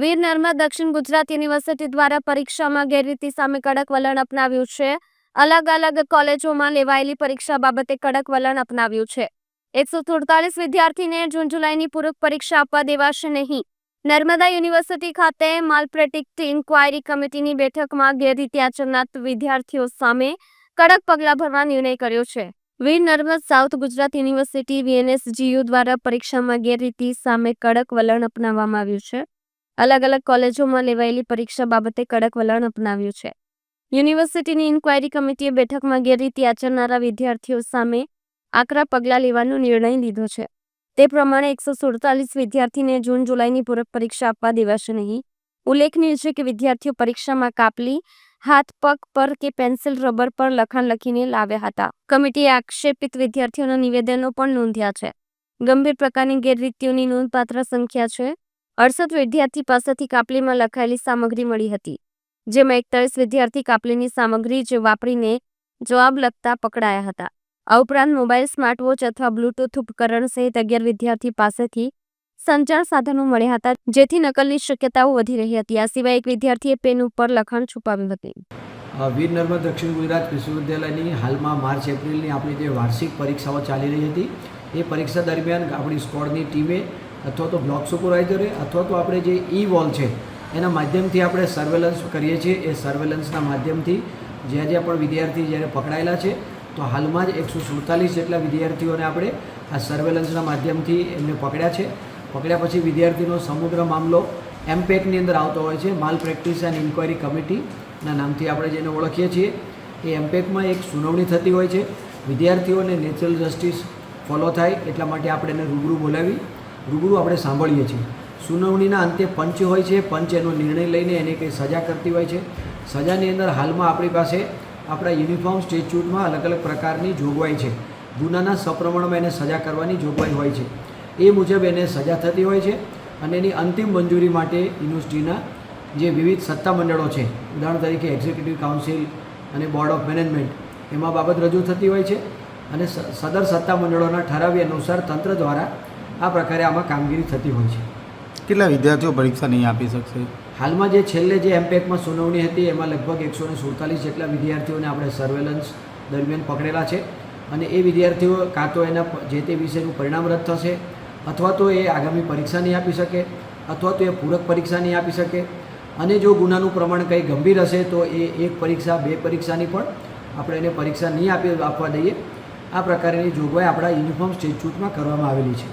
વીર નર્મદ દક્ષિણ ગુજરાત યુનિવર્સિટી દ્વારા પરીક્ષામાં ગેરરીતિ સામે કડક વલણ અપનાવ્યું છે. અલગ અલગ કોલેજોમાં લેવાયેલી પરીક્ષા બાબતે કડક વલણ અપનાવ્યું છે. એકસો સુડતાલીસ વિદ્યાર્થીને જૂન જુલાઈની પૂરક પરીક્ષા આપવા દેવાશે નહીં. નર્મદા યુનિવર્સિટી ખાતે માલપ્રેટિક્ટ ઇન્ક્વાયરી કમિટીની બેઠકમાં ગેરરીતિ આચરનાર વિદ્યાર્થીઓ સામે કડક પગલાં ભરવા નિર્ણય કર્યો છે. Veer Narmad south Gujarat university VNSGU દ્વારા પરીક્ષામાં ગેરરીતિ સામે કડક વલણ અપનાવવામાં આવ્યું છે. અલગ અલગ કોલેજોમાં લેવાયેલી પરીક્ષા બાબતે કડક વલણ અપનાવ્યું છે. યુનિવર્સિટીની ઇન્ક્વાયરી કમિટીએ બેઠકમાં ગેરરીતિ આચરનારા વિદ્યાર્થીઓ સામે આકરા પગલાં લેવાનો નિર્ણય લીધો છે. તે પ્રમાણે એકસો સુડતાલીસ વિદ્યાર્થીને જૂન જુલાઈની પૂરક પરીક્ષા આપવા દેવાશે નહીં. ઉલ્લેખનીય છે કે વિદ્યાર્થીઓ પરીક્ષામાં કાપલી, હાથ, પગ પર કે પેન્સિલ, રબર પર લખાણ લખીને લાવ્યા હતા. કમિટીએ આક્ષેપિત વિદ્યાર્થીઓના નિવેદનો પણ નોંધ્યા છે. ગંભીર પ્રકારની ગેરરીતિઓની નોંધપાત્ર સંખ્યા છે. અડસઠ વિદ્યાર્થી પાસેથી કાપલીમાં લખાયેલી સામગ્રી મળી હતી, જેમાં એકતાલીસ વિદ્યાર્થી કાપલીની સામગ્રી જ વાપરીને જવાબ લખતા પકડાયા હતા. આ ઉપરાંત મોબાઈલ સ્માર્ટવોચ અથવા બ્લૂટૂથ ઉપકરણ સહિત અગિયાર વિદ્યાર્થી પાસેથી સંચાર સાધનો મળ્યા હતા, જેથી નકલની શક્યતાઓ વધી રહી હતી. આ સિવાય એક વિદ્યાર્થીએ પેન ઉપર લખાણ છુપાવ્યું હતું. વીર નર્મદ દક્ષિણ ગુજરાત વિશ્વવિદ્યાલયની હાલમાં માર્ચ એપ્રિલની આપણી જે વાર્ષિક પરીક્ષાઓ ચાલી રહી હતી, એ પરીક્ષા દરમિયાન આપણી સ્કોડની ટીમે અથવા તો બ્લોક સુપરવાઇઝરે અથવા તો આપણે જે ઈ વોલ છે, એના માધ્યમથી આપણે સર્વેલન્સ કરીએ છીએ. એ સર્વેલન્સના માધ્યમથી જ્યાં જ્યાં પણ વિદ્યાર્થી જ્યારે પકડાયેલા છે, તો હાલમાં જ એકસો સુડતાલીસ જેટલા વિદ્યાર્થીઓને આપણે આ સર્વેલન્સના માધ્યમથી એમને પકડ્યા છે. પકડ્યા પછી વિદ્યાર્થીનો સમગ્ર મામલો એમપેકની અંદર આવતો હોય છે. માલ પ્રેક્ટિસ એન્ડ ઇન્ક્વાયરી કમિટીના નામથી આપણે જેને ઓળખીએ છીએ, એ એમપેકમાં એક સુનાવણી થતી હોય છે. વિદ્યાર્થીઓને નેચરલ જસ્ટિસ ફોલો થાય, એટલા માટે આપણે એને રૂબરૂ બોલાવી રૂબરૂ આપણે સાંભળીએ છીએ. સુનાવણીના અંતે પંચ હોય છે, પંચ એનો નિર્ણય લઈને એને કંઈ સજા કરતી હોય છે. સજાની અંદર હાલમાં આપણી પાસે આપણા યુનિફોર્મ સ્ટેચ્યુટમાં અલગ અલગ પ્રકારની જોગવાઈ છે. ગુનાના સપ્રમાણમાં એને સજા કરવાની જોગવાઈ હોય છે. એ મુજબ એને સજા થતી હોય છે અને એની અંતિમ મંજૂરી માટે યુનિવર્સિટીના જે વિવિધ સત્તામંડળો છે, ઉદાહરણ તરીકે એક્ઝિક્યુટિવ કાઉન્સિલ અને બોર્ડ ઓફ મેનેજમેન્ટ, એમાં બાબત રજૂ થતી હોય છે અને સદર સત્તામંડળોના ઠરાવી અનુસાર તંત્ર દ્વારા આ પ્રકારે આમાં કામગીરી થતી હોય છે. કેટલા વિદ્યાર્થીઓ પરીક્ષા નહીં આપી શકશે? હાલમાં જે છેલ્લે જે એમપેકમાં સુનાવણી હતી એમાં લગભગ એકસો ને સુડતાલીસ જેટલા વિદ્યાર્થીઓને આપણે સર્વેલન્સ દરમિયાન પકડેલા છે અને એ વિદ્યાર્થીઓ કાં તો એના જે તે વિષયનું પરિણામ રદ થશે અથવા તો એ આગામી પરીક્ષા નહીં આપી શકે અથવા તો એ પૂરક પરીક્ષા નહીં આપી શકે. અને જો ગુનાનું પ્રમાણ કંઈ ગંભીર હશે તો એ એક પરીક્ષા બે પરીક્ષાની પણ આપણે એને પરીક્ષા નહીં આપી આપવા દઈએ. આ પ્રકારની જોગવાઈ આપણા યુનિફોર્મ સ્ટેચ્યુટમાં કરવામાં આવેલી છે.